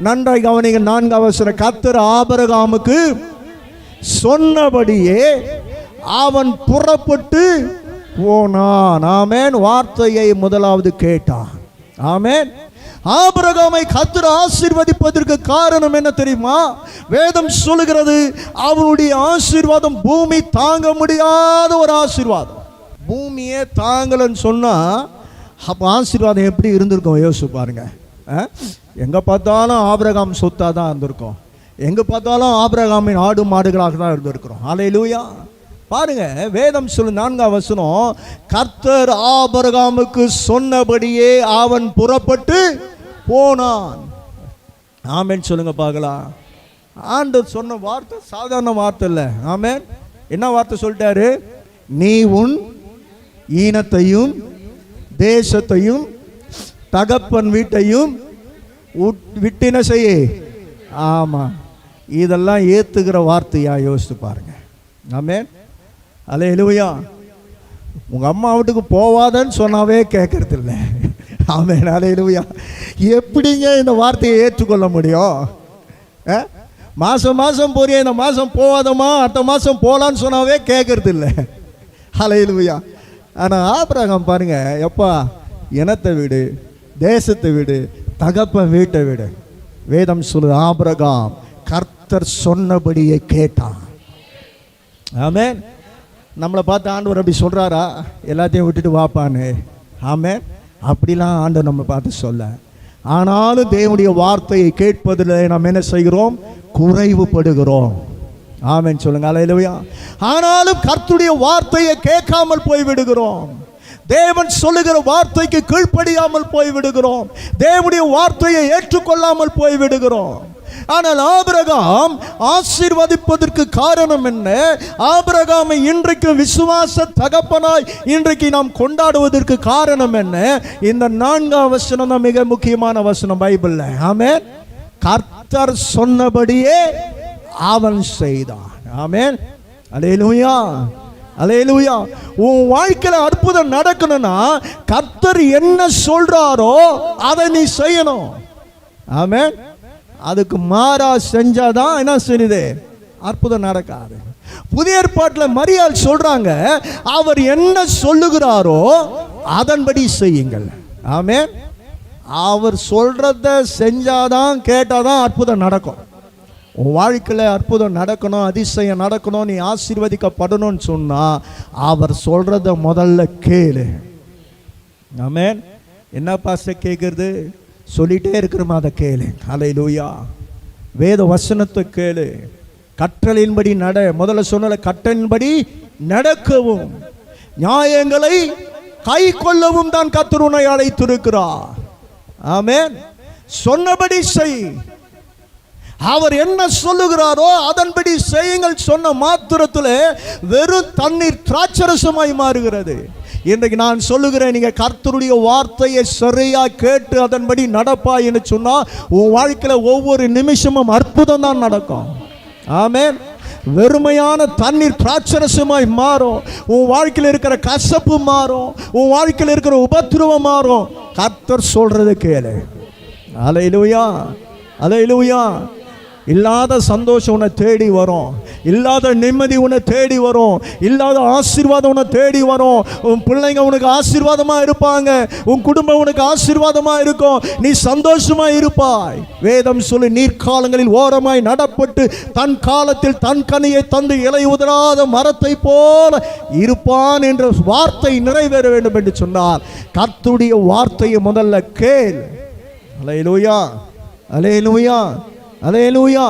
நன்றாய் கவனிங்க நான்காவது அவசர கத்தர் ஆபரகாமுக்கு சொன்னபடியே அவன் புறப்பட்டு போனான். ஆமேன். வார்த்தையை முதலாவது கேட்டான். ஆமேன். ஆபரகாமை கத்தர் ஆசீர்வதிப்பதற்கு காரணம் என்ன தெரியுமா? வேதம் சொல்லுகிறது அவனுடைய ஆசீர்வாதம் பூமி தாங்க முடியாத ஒரு ஆசீர்வாதம். பூமியே தாங்கலன்னு சொன்னா அப்போ ஆசீர்வாதம் எப்படி இருந்திருக்கும்? யோசிச்சு பாருங்க. எங்கே பார்த்தாலும் ஆபிரகாம் சொத்தாக தான் இருந்திருக்கும். எங்கே பார்த்தாலும் ஆபிரகாமின் ஆடு மாடுகளாக தான் இருந்திருக்கிறோம். அலை லூயா பாருங்க வேதம் சொல்லு நான்காம் வசனம் கர்த்தர் ஆபரகாமுக்கு சொன்னபடியே அவன் புறப்பட்டு போனான். ஆமேன் சொல்லுங்க பார்க்கலாம். ஆண்டு சொன்ன வார்த்தை சாதாரண வார்த்தை இல்லை. ஆமேன். என்ன வார்த்தை சொல்லிட்டாரு? நீ உன் ஈனத்தையும் தேசத்தையும் தகப்பன் வீட்டையும் விட்டு விட்டின செய்ய. ஆமாம் இதெல்லாம் ஏற்றுக்கிற வார்த்தையா? யோசித்து பாருங்க. ஆமே அலே எழுவையா உங்கள் அம்மா வீட்டுக்கு போவாதன்னு சொன்னாவே கேட்கறது இல்லை ஆமென். அலே எழுவையா எப்படிங்க இந்த வார்த்தையை ஏற்றுக்கொள்ள முடியும்? மாதம் மாதம் மாசம் போறிய இந்த மாதம் போகாதம்மா அடுத்த மாதம் போகலான்னு சொன்னாவே கேட்கறது இல்லை எழுவையா ஆனால் ஆபிரகம் பாருங்க எப்பா இனத்தை வீடு தேசத்தை வீடு தகப்பன் வீட்டை விடு. வேதம் சொல்லுது ஆபிரகாம் கர்த்தர் சொன்னபடியே கேட்டான். ஆமேன். நம்மளை பார்த்து ஆண்டவர் அப்படி சொல்கிறாரா எல்லாத்தையும் விட்டுட்டு வாப்பான்னு ஆமேன். அப்படிலாம் ஆண்டவர் நம்ம பார்த்து சொல்ல. ஆனாலும் தேவனுடைய வார்த்தையை கேட்பதில் நாம் என்ன செய்கிறோம்? குறைவுபடுகிறோம். ஆமேன்னு சொல்லுங்க அலையிலவையா ஆனாலும் கர்த்துடைய வார்த்தையை கேட்காமல் போய் விடுகிறோம் தேவன் சொல்லுகிற வார்த்தைக்கு கீழ்ப்படியாமல் போய் விடுகிறோம் தேவனுடைய வார்த்தையை ஏற்றுக்கொள்ளாமல் போய்விடுகிறோம். ஆனால் ஆபிரகாம் ஆசீர்வதிப்பதற்கு காரணம் என்ன? ஆபிரகாமை இன்றைக்கு விசுவாச தகப்பனாய் இன்றைக்கு நாம் கொண்டாடுவதற்கு காரணம் என்ன? இந்த நான்காம் வசனம் தான் மிக முக்கியமான வசனம் பைபிள்ல. ஆமே கர்த்தர் சொன்னபடியே அவன் செய்தான். ஆமென். அலேலூயா. அலேலூயா உன் வாழ்க்கையில் அற்புதம் நடக்கணும்னா கர்த்தர் என்ன சொல்றாரோ அதை நீ செய்யணும். ஆமே அதுக்கு மாறா செஞ்சாதான் என்ன செய்யுது? அற்புதம் நடக்காது. புதிய ஏற்பாட்டில் மரியாள் சொல்றாங்க அவர் என்ன சொல்லுகிறாரோ அதன்படி செய்யுங்கள். ஆமே அவர் சொல்றத செஞ்சாதான் கேட்டாதான் அற்புதம் நடக்கும். உன் வாழ்க்கையில் அற்புதம் நடக்கணும் அதிசயம் நடக்கணும் நீ ஆசீர்வதிக்கப்படணும்னு சொன்னால் அவர் சொல்கிறத முதல்ல கேளு. ஆமேன். என்ன பாச கேட்குறது சொல்லிகிட்டே இருக்கிறோமா அதை கேளு. அலை லூயா வேத வசனத்தை கேளு. கற்றலின்படி நட முதல்ல சொன்னல கற்றலின்படி நடக்கவும். நியாயங்களை கை கொள்ளவும் தான் கத்தர் உன்னை அழைத்திருக்கிறார். ஆமேன். சொன்னபடி செய். அவர் என்ன சொல்லுகிறாரோ அதன்படி செய்யுங்கள் சொன்ன மாத்திரத்தில் வெறும் தண்ணீர் திராட்சரசமாய் மாறுகிறது. இன்றைக்கு நான் சொல்லுகிறேன் நீங்க கர்த்தருடைய வார்த்தையை சரியா கேட்டு அதன்படி நடப்பா என்று சொன்னா உன் வாழ்க்கையில ஒவ்வொரு நிமிஷமும் அற்புதம் தான் நடக்கும். ஆமேன். வெறுமையான தண்ணீர் திராட்சரசமாய் மாறும். உன் வாழ்க்கையில் இருக்கிற கசப்பு மாறும். உன் வாழ்க்கையில் இருக்கிற உபத்திரவம் மாறும். கர்த்தர் சொல்றது கேளு. அலையிலுயா. அலையிலுயா. இல்லாத சந்தோஷம் உன்னை தேடி வரும். இல்லாத நிம்மதி உன்னை தேடி வரும். இல்லாத ஆசீர்வாதம் உன்னை தேடி வரும். உன் பிள்ளைங்க உனக்கு ஆசீர்வாதமாக இருப்பாங்க. உன் குடும்பம் உனக்கு ஆசீர்வாதமாக இருக்கும். நீ சந்தோஷமாக இருப்பாய். வேதம் சொல்லி நீர்க்காலங்களில் ஓரமாய் நடப்பட்டு தன் காலத்தில் தன் கனியை தந்து இலை உதராத மரத்தை போல இருப்பான் என்ற வார்த்தை நிறைவேற வேண்டும் என்று சொன்னார். கத்துடைய வார்த்தையை முதல்ல கேள். அலையலூயா. அலையலூயா. அலையலூயா